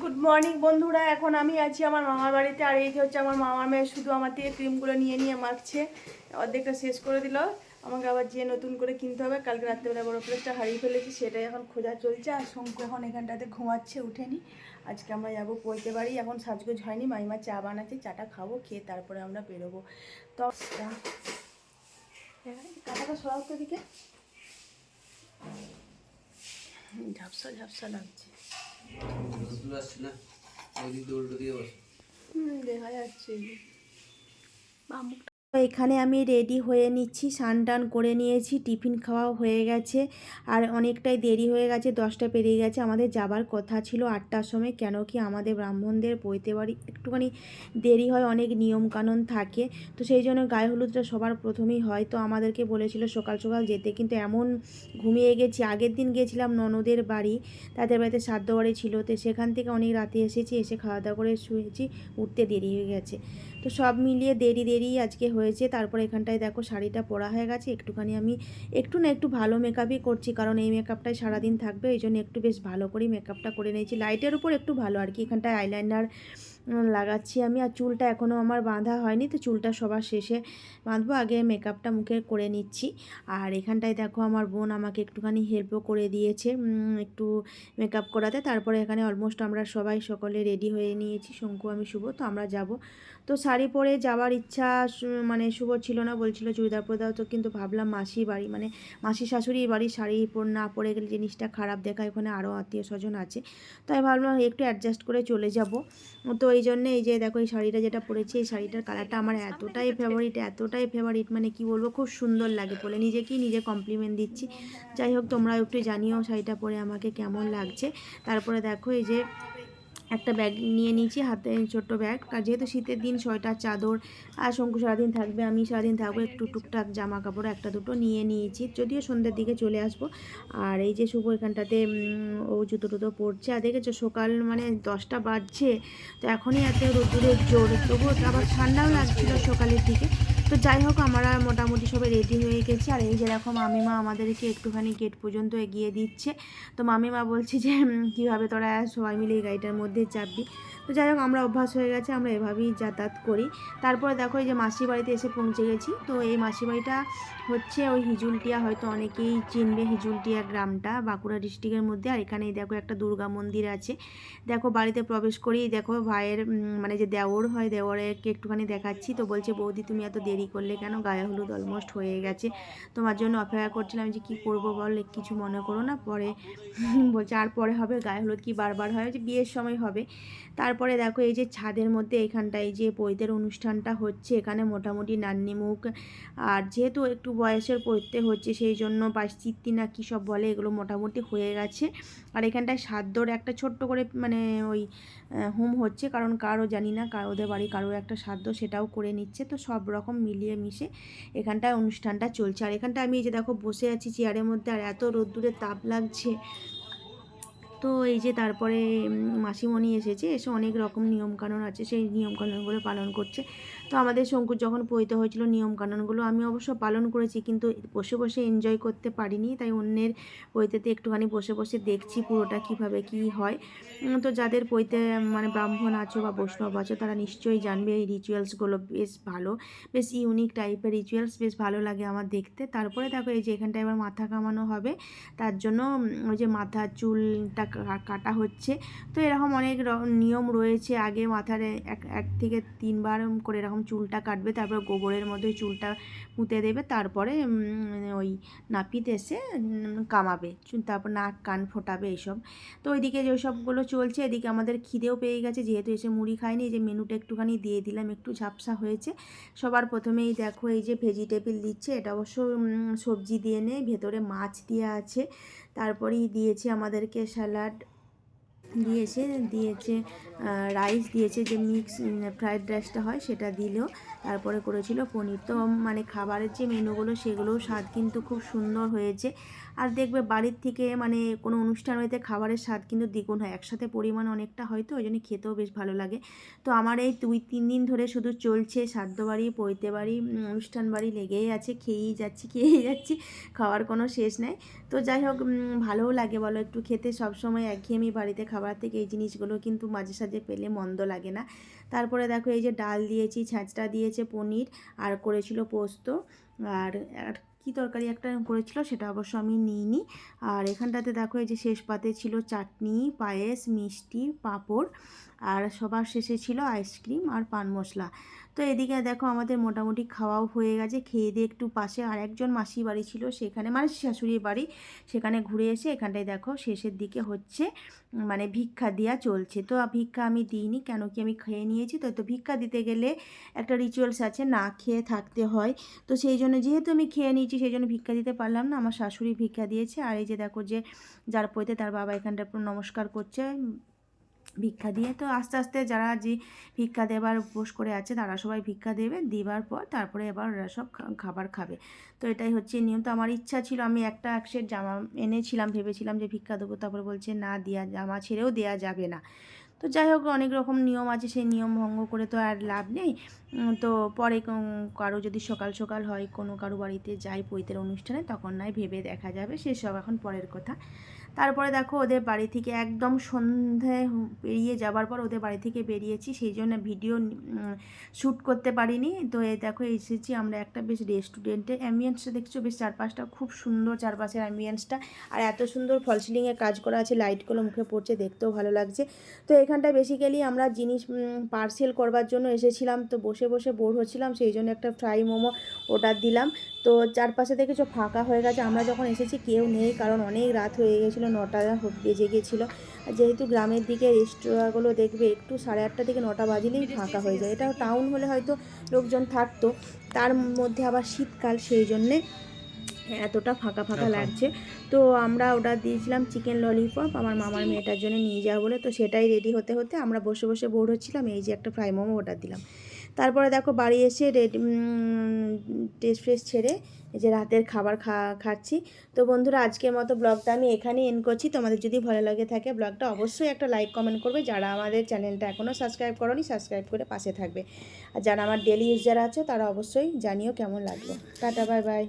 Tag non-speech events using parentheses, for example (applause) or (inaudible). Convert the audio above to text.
Good morning বন্ধুরা। এখন আমি আছি আমার মামার বাড়িতে, আর এই যে হচ্ছে আমার মামার মেয়ে শুধু আমার থেকে ক্রিমগুলো নিয়ে নিয়ে মাখছে। অর্ধেকটা শেষ করে দিল। আমাকে আবার যে নতুন করে কিনতে হবে, কালকে রাত্রেবেলা বড় প্লেসটা হারিয়ে ফেলেছি, সেটাই এখন খোঁজা চলছে। আর শঙ্কু এখন এখানটাতে ঘুমাচ্ছে, উঠেনি। আজকে আমরা যাব পইতে বাড়ি। এখন সাজগোজ হয়নি, মাইমা চা বানাচ্ছে, চাটা খাব, খেয়ে তারপরে আমরা বেরোবো। তো কাটাটা সরাও তো দিকে ঝাপসা ঝাপসা লাগছে। দেখা যাচ্ছে। এখানে আমি রেডি হয়ে নিচ্ছি স্নান টান করে নিয়েছি, টিফিন খাওয়াও হয়ে গেছে। আর অনেকটাই দেরি হয়ে গেছে, দশটা পেরিয়ে গেছে। আমাদের যাবার কথা ছিল আটটার সময়, কেন কি আমাদের ব্রাহ্মণদের বইতে বাড়ি একটুখানি দেরি হয়, অনেক নিয়মকানুন থাকে। তো সেই জন্য গায়ে হলুদটা সবার প্রথমেই হয়। তো আমাদেরকে বলেছিল সকাল সকাল যেতে, কিন্তু এমন ঘুমিয়ে গেছি, আগের দিন গেছিলাম ননদের বাড়ি, তাদের বাড়িতে সাধ্য বাড়ি ছিল। তো সেখান থেকে অনেক রাতে এসেছি, এসে খাওয়া দাওয়া করে শুয়েছি, উঠতে দেরি হয়ে গেছে। তো সব মিলিয়ে দেরি দেরি আজকে হয়েছে। তারপর এখানটায় দেখো শাড়িটা পরা হয়ে গেছে। একটুখানি আমি একটু না একটু ভালো মেকআপই করছি, কারণ এই মেকআপটাই সারাদিন থাকবে। এই জন্য একটু বেশ ভালো করেই মেকআপটা করে নিয়েছি। লাইটের উপর একটু ভালো আর কি। এখানটায় আইলাইনার লাগাচ্ছি আমি। আর চুলটা এখনও আমার বাঁধা হয়নি, তো চুলটা সবার শেষে বাঁধবো। আগে মেকআপটা মুখে করে নিচ্ছি। আর এখানটায় দেখো আমার বোন আমাকে একটুখানি হেল্পও করে দিয়েছে একটু মেকআপ করাতে। তারপরে এখানে অলমোস্ট আমরা সবাই সকলে রেডি হয়ে নিয়েছি, শঙ্কু, আমি, শুভ, তো আমরা যাব। তো শাড়ি পরে যাওয়ার ইচ্ছা মানে শুভ ছিল না, বলছিল চুড়িদার পরে দাও তো, কিন্তু ভাবলাম মাসি বাড়ি মানে মাসি শাশুড়ি বাড়ি শাড়ি না পরে গেলে জিনিসটা খারাপ দেখায়। ওখানে আরও আত্মীয় স্বজন আছে। তাই ভাবলাম একটু অ্যাডজাস্ট করে চলে যাব। তো এই জন্য এই যে দেখো, এই শাড়িটা যেটা পরেছি, এই শাড়িটার কালারটা আমার এতটাই ফেভারিট এতটাই ফেভারিট মানে কি বলব, খুব সুন্দর লাগে বলে নিজেকেই নিজে কমপ্লিমেন্ট দিচ্ছি। যাই হোক তোমরা একটু জানিও শাড়িটা পরে আমাকে কেমন লাগছে। তারপরে দেখো এই যে একটা ব্যাগ নিয়ে নিয়েছি, হাতে ছোট্ট ব্যাগ আর যেহেতু শীতের দিন, সোয়েটার, চাদর আর শঙ্কু সারাদিন থাকবে, আমি সারাদিন থাকব একটু টুকটাক জামা কাপড় একটা দুটো নিয়ে নিয়েছি। যদিও সন্ধ্যের দিকে চলে আসব। আর এই যে শুভ এখানটাতে ও জুতো টুতো পড়ছে আর দেখেছ সকাল মানে দশটা বাজছে, তো এখনই এত রোদ্দুরের জোর। তবুও আবার ঠান্ডাও লাগছিল সকালের দিকে। তো যাই হোক, আমরা মোটামুটি সবাই রেডি হয়ে গেছি। আর এই যে দেখো, মামিমা আমাদেরকে একটুখানি গেট পর্যন্ত এগিয়ে দিচ্ছে। তো মামিমা বলছে যে কীভাবে তোরা সবাই মিলে এই গাড়িটার মধ্যে চাপবি? তো যাই হোক, আমরা অভ্যাস হয়ে গেছে, আমরা এভাবেই যাতায়াত করি। তারপরে দেখো, এই যে মাসি বাড়িতে এসে পৌঁছে গেছি। তো এই মাসি বাড়িটা হচ্ছে ওই হিজুলটিয়া, হয়তো অনেকেই চিনবে হিজুলটিয়া গ্রামটা, বাঁকুড়া ডিস্ট্রিক্টের মধ্যে। আর এখানেই দেখো, একটা দুর্গা মন্দির আছে। দেখো, বাড়িতে প্রবেশ করেই দেখো, ভাইয়ের মানে যে দেওর হয় দেওরকে একটুখানি দেখাচ্ছি। তো বলছে, বৌদি, তুমি এত দেরি করলে কেন? গায়ে হলুদ অলমোস্ট হয়ে গেছে। তোমার জন্য অপেক্ষা করছিলাম যে কি করব বল, কিছু মনে করো না? পরে (laughs) বলছে, আর পরে হবে? গায়ে হলুদ কি বারবার হয়? যে বিয়ের সময় হবে। তারপরে দেখো, এই যে ছাদের মধ্যে এখানটায় যে পৈতের অনুষ্ঠানটা হচ্ছে, এখানে মোটামুটি নান্নিমুখ আর যেহেতু একটু বয়সের পৈতে হচ্ছে, সেই জন্য বাসচিত্তি না কী সব বলে, এগুলো মোটামুটি হয়ে গেছে। আর এখানটায় সাদ্যর একটা ছোট্ট করে মানে ওই হোম হচ্ছে, কারণ কারও জানি না কার ওদের বাড়ি কারও একটা সাধ্য সেটাও করে নিচ্ছে। তো সব রকম মিলিয়ে মিশে এখানটায় অনুষ্ঠানটা চলছে। আর এখানটা আমি এই যে দেখো বসে আছি চেয়ারের মধ্যে, আর এত রোদ্দুরে তাপ লাগছে। তো এই যে তারপরে মাসিমণি এসেছে, এসে অনেক রকম নিয়মকানুন আছে, সেই নিয়মকানুনগুলো পালন করছে। তো আমাদের শঙ্কুর যখন পৈতে হয়েছিল নিয়মকানুনগুলো, আমি অবশ্য পালন করেছি, কিন্তু বসে বসে এনজয় করতে পারিনি, তাই অন্যের পৈতেতে একটুখানি বসে বসে দেখছি পুরোটা কীভাবে কি হয়। তো যাদের পৈতে মানে ব্রাহ্মণ আছো বা বৈষ্ণব আছো, তারা নিশ্চয়ই জানবে এই রিচুয়ালসগুলো বেশ ভালো, বেশ ইউনিক টাইপের রিচুয়ালস বেশ ভালো লাগে আমার দেখতে। তারপরে দেখো, এই যে এখানটায় এবার মাথা কামানো হবে, তার জন্য ওই যে মাথার চুলটা কাটা হচ্ছে। তো এরকম অনেক নিয়ম রয়েছে। আগে মাথার এক এক থেকে তিনবার করে এরকম চুলটা কাটবে, তারপর গোবরের মধ্যে চুলটা পুঁতে দেবে, তারপরে ওই নাপিত এসে কামাবে। তারপর নাক, কান ফোটাবে এইসব তো ওইদিকে যে সবগুলো চলছে, এদিকে আমাদের খিদেও পেয়ে গেছে, যেহেতু এসে মুড়ি এই যে মেনুটা একটুখানি দিয়ে দিলাম, একটু ঝাপসা হয়েছে। সবার প্রথমেই দেখো, এই যে ভেজিটেবিল দিচ্ছে, এটা অবশ্য সবজি দিয়ে নেই, ভেতরে মাছ দেওয়া আছে। তারপরেই দিয়েছে আমাদেরকে স্যালাড, দিয়েছে দিয়েছে রাইস, দিয়েছে যে মিক্স ফ্রায়েড রাইসটা হয় সেটা দিলেও তারপরে করেছিল পনির। তো মানে খাবারের যে মেনুগুলো সেগুলোও স্বাদ কিন্তু খুব সুন্দর হয়েছে। আর দেখবে বাড়ির থেকে মানে কোনো অনুষ্ঠান হইতে খাবারের স্বাদ কিন্তু দ্বিগুণ হয়। একসাথে পরিমাণ অনেকটা হয়তো ওই জন্য খেতেও বেশ ভালো লাগে। তো আমার এই দুই, তিন দিন ধরে শুধু চলছে সাদ্য বাড়ি, পৈতে বাড়ি অনুষ্ঠান বাড়ি লেগেই আছে, খেয়েই যাচ্ছি খেয়েই যাচ্ছি, খাওয়ার কোনো শেষ নেই। তো যাই হোক ভালোও লাগে বলো, একটু খেতে সবসময় একঘেয়েমি বাড়িতে খাবার থেকে এই জিনিসগুলো কিন্তু মাঝে সাঝে পেলে মন্দ লাগে না। তারপরে দেখো এই যে ডাল দিয়েছি ছাঁচটা দিয়েছে, পনির, আর করেছিল পোস্ত, আর আর কী তরকারি একটা করেছিল সেটা অবশ্য আমি নিইনি। আর এখানটাতে দেখো এই যে শেষ পাতে ছিল চাটনি, পায়েস, মিষ্টি, পাঁপড় আর সবার শেষে ছিল আইসক্রিম আর পান মশলা। তো এদিকে দেখো আমাদের মোটামুটি খাওয়াও হয়ে গেছে। খেয়ে দিয়ে একটু পাশে আর একজন মাসি বাড়ি ছিল সেখানে মানে শাশুড়ির বাড়ি, সেখানে ঘুরে এসে এখানটায় দেখো শেষের দিকে হচ্ছে। মানে ভিক্ষা দেওয়া চলছে। তো ভিক্ষা আমি দিইনি, কেন কি আমি খেয়ে নিয়েছি? তো তো ভিক্ষা দিতে গেলে একটা রিচুয়ালস আছে, না খেয়ে থাকতে হয়। তো সেই জন্য যেহেতু আমি খেয়ে নিয়েছি, সেই জন্য ভিক্ষা দিতে পারলাম না। আমার শাশুড়ি ভিক্ষা দিয়েছে। আর এই যে দেখো যে যার পইতে তার বাবা এখানটা নমস্কার করছে ভিক্ষা দিয়ে তো আস্তে আস্তে যারা যে ভিক্ষা দেবার উপোস করে আছে, তারা সবাই ভিক্ষা দেবে, দেবার পর তারপরে এবার ওরা সব খাবার খাবে। তো এটাই হচ্ছে নিয়ম। তো আমার ইচ্ছা ছিল, আমি একটা এক জামা এনেছিলাম, ভেবেছিলাম যে ভিক্ষা দেবো, তারপরে বলছে না দেওয়া জামা ছেড়েও দেওয়া যাবে না। তো যাই হোক, অনেক রকম নিয়ম আছে, সেই নিয়ম ভঙ্গ করে তো আর লাভ নেই। তো পরে কারও যদি সকাল সকাল হয়, কোনো কারও বাড়িতে যাই পৈতের অনুষ্ঠানে, তখন নয়, ভেবে দেখা যাবে সেসব এখন পরের কথা। তারপরে দেখো ওদের বাড়ি থেকে একদম সন্ধে পেরিয়ে যাবার পর ওদের বাড়ি থেকে বেরিয়েছি, সেই জন্য ভিডিও শ্যুট করতে পারিনি। তো এই দেখো এসেছি আমরা একটা বেশ রেস্টুরেন্টে অ্যাম্বিয়েন্সটা দেখছ? বেশ চারপাশটা খুব সুন্দর চারপাশের অ্যাম্বিয়েন্সটা আর এত সুন্দর ফল সিলিংয়ে কাজ করা আছে লাইটগুলো মুখে পড়ছে, দেখতেও ভালো লাগছে। তো এখানটা বেসিক্যালি আমরা জিনিস পার্সেল করবার জন্য এসেছিলাম। তো বসে বসে বোর হচ্ছিলাম, সেই জন্য একটা ফ্রাই মোমো অর্ডার দিলাম। তো চারপাশে দেখেছ ফাঁকা হয়ে গেছে। আমরা যখন এসেছি, কেউ নেই, কারণ অনেক রাত হয়ে গেছিল। নটা বেজে গেছিল আর যেহেতু গ্রামের দিকে রেস্তোরাঁগুলো দেখবে একটু সাড়ে আটটা থেকে নটা বাজলেই ফাঁকা হয়ে যায়। এটা টাউন হলে হয়তো লোকজন থাকতো। তার মধ্যে আবার শীতকাল সেই জন্যে এতটা ফাঁকা ফাঁকা লাগছে। তো আমরা অর্ডার দিয়েছিলাম চিকেন ললিপপ আমার মামার মেয়েটার জন্য নিয়ে যাওয়া বলে। তো সেটাই রেডি হতে হতে আমরা বসে বসে বোর হচ্ছিলাম এই যে একটা ফ্রাই মোমো অর্ডার দিলাম। তারপরে দেখো বাড়ি এসে রেডি টেস্ট ফ্রেশ ছেড়ে এই যে রাতের খাবার খা, খাচ্ছি। তো বন্ধুরা, আজকের মতো ব্লগটা আমি এখানেই এন করছি। তোমাদের যদি ভালো লাগে থাকে ব্লগটা, অবশ্যই একটা লাইক কমেন্ট করবে। যারা আমাদের চ্যানেলটা এখনও সাবস্ক্রাইব করনি সাবস্ক্রাইব করে পাশে থাকবে। আর যারা আমার ডেলি ইউজার আছে, তারা অবশ্যই জানিও কেমন লাগবে টাটা বাই বাই